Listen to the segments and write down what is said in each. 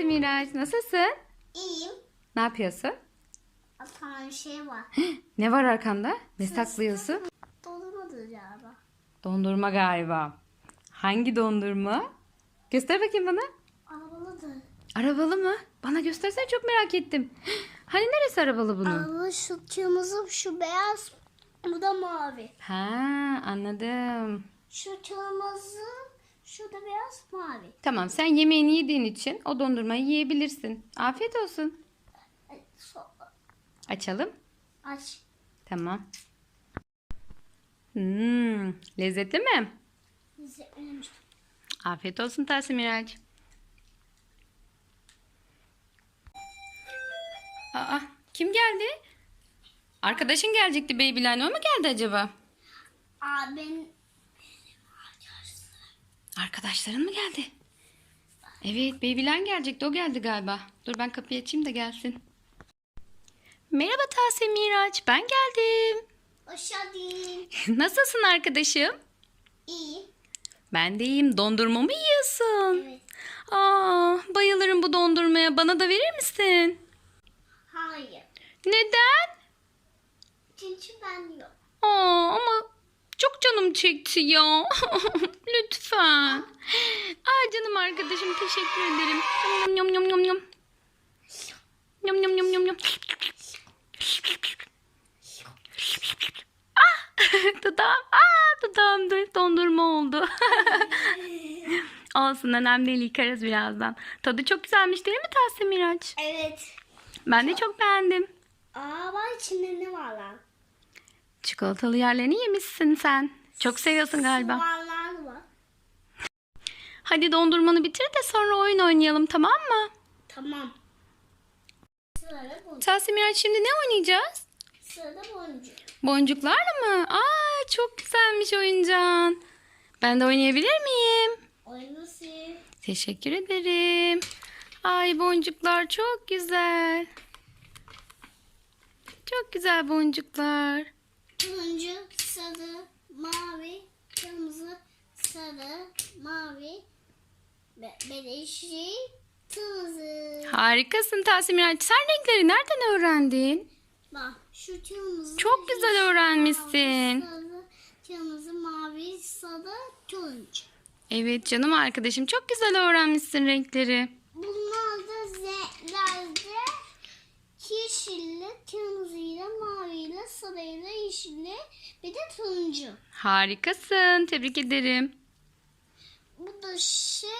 Tahsin Miraç. Nasılsın? İyiyim. Ne yapıyorsun? Atan bir şey var. Ne var arkanda? Ne saklıyorsun? Dolmadı galiba. Dondurma galiba. Hangi dondurma? Göster bakayım bana. Arabalıdır. Arabalı mı? Bana göstersene çok merak ettim. Hani neresi arabalı bunun? Araba şu kırmızı, şu beyaz, bu da mavi. Ha anladım. Şu kırmızı, şu da beyaz, mavi. Tamam sen yemeğini yediğin için o dondurmayı yiyebilirsin. Afiyet olsun. Açalım. aç. Tamam. Hmm, lezzetli mi? İzlemiş. Afiyet olsun Tahsin Miraç. Aa, kim geldi? Arkadaşın gelecekti Babyline. O mu geldi acaba? Aa ben Arkadaşların mı geldi? Evet Babyline gelecekti. O geldi galiba. Dur ben kapıyı açayım da gelsin. Merhaba Tahsin Miraç. Ben geldim. hoş geldin. Nasılsın arkadaşım? İyi. Ben de iyiyim. Dondurma mı yiyorsun? Evet. Aa, bayılırım bu dondurmaya. Bana da verir misin? Hayır. Neden? Çünkü ben yok. Canım çekti ya. Lütfen. Aa, canım arkadaşım teşekkür ederim. Yum yum yum yum yum. Yum yum yum yum. Ah, dudağım, aa, dudağımda dondurma oldu. Olsun önemli değil yıkarız birazdan. Tadı çok güzelmiş değil mi Tahsin Miraç? Evet. Ben de çok beğendim. Aa bak içinde ne var lan? Çikolatalı yerlerini yemişsin sen. Çok seviyorsun galiba. Var. Hadi dondurmanı bitir de sonra oyun oynayalım tamam mı? Tamam. Sırada boncuk. Tahsin Miraç şimdi ne oynayacağız? Sırada boncuk. Boncuklarla mı? Aa çok güzelmiş oyuncağın. Ben de oynayabilir miyim? Oynasın. Teşekkür ederim. Ay boncuklar çok güzel. Çok güzel boncuklar. Turuncu, sarı, mavi, kırmızı, sarı, mavi, be beleşi, kırmızı. Harikasın Tahsin Miraç. Sen renkleri nereden öğrendin? Bak şu kırmızı. Çok güzel yeşil, öğrenmişsin. Sarı, kırmızı, mavi, sarı, turuncu. Evet canım arkadaşım çok güzel öğrenmişsin renkleri. Bunlar da renklerde yeşille, kırmızıyla, sarıyla, yeşille bir de turuncu. Harikasın. Tebrik ederim. Bu da şey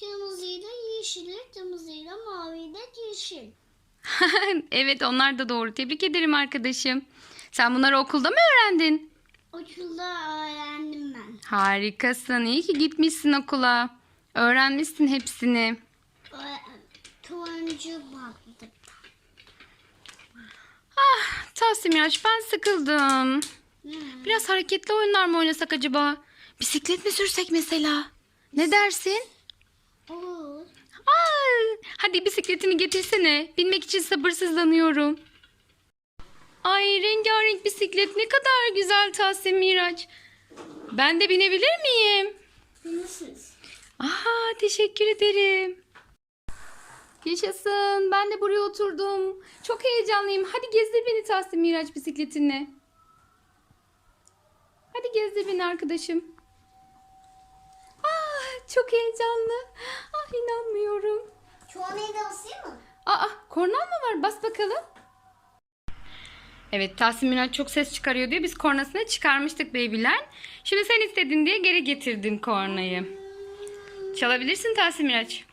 kırmızıyla, yeşille, kırmızıyla, maviyle, yeşil. evet onlar da doğru. Tebrik ederim arkadaşım. Sen bunları okulda mı öğrendin? Okulda öğrendim ben. Harikasın. İyi ki gitmişsin okula. Öğrenmişsin hepsini. Turuncu baktım. Ah Tahsin Miraç ben sıkıldım. Hmm. Biraz hareketli oyunlar mı oynasak acaba? Bisiklet mi sürsek mesela? Ne dersin? Olur. Ay, hadi bisikletini getirsene. Binmek için sabırsızlanıyorum. Ay rengarenk bisiklet ne kadar güzel Tahsin Miraç. Ben de binebilir miyim? Bilirsiniz. Aha teşekkür ederim. Yaşasın. Ben de buraya oturdum. Çok heyecanlıyım. Hadi gezdir beni Tahsin Miraç bisikletinle. Hadi gezdir beni arkadaşım. Ah, çok heyecanlı. Ah inanmıyorum. Çoğunayı da basayım mı? Aa kornan mı var? Bas bakalım. Evet Tahsin Miraç çok ses çıkarıyor diye biz kornasını çıkarmıştık Babyline. Şimdi sen istedin diye geri getirdin kornayı. Çalabilirsin Tahsin Miraç.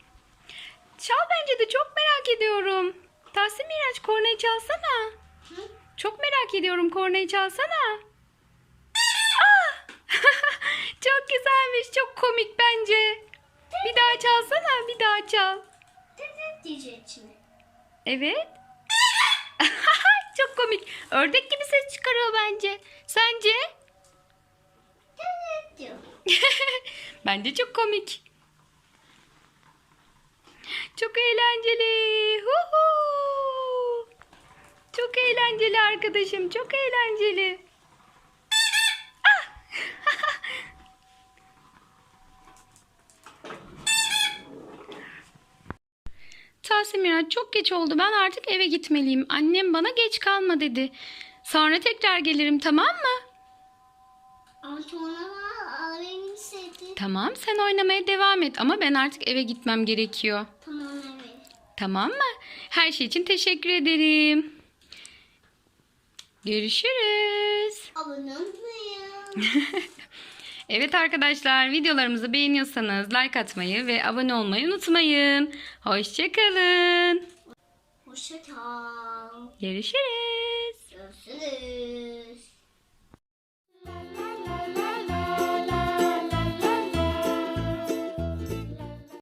Çal bence de çok merak ediyorum. Tahsin Miraç kornayı çalsana. Hı? Çok merak ediyorum kornayı çalsana. Ah! çok güzelmiş çok komik bence. Bir daha çalsana bir daha çal. Tıt diyecek şimdi. Evet. Çok komik. Ördek gibi ses çıkarıyor bence. Sence? Tıt diyor. bence çok komik. Çok eğlenceli. Huhu. Çok eğlenceli arkadaşım. Çok eğlenceli. Ah! Tahsin Miraç çok geç oldu. Ben artık eve gitmeliyim. Annem bana geç kalma dedi. Sonra tekrar gelirim tamam mı? Ama sonra istedi. Tamam sen oynamaya devam et ama ben artık eve gitmem gerekiyor. Tamam mı? Her şey için teşekkür ederim. Görüşürüz. Abone olmayı. Evet arkadaşlar videolarımızı beğeniyorsanız like atmayı ve abone olmayı unutmayın. Hoşçakalın. Hoşça kal. Görüşürüz. Görüşürüz.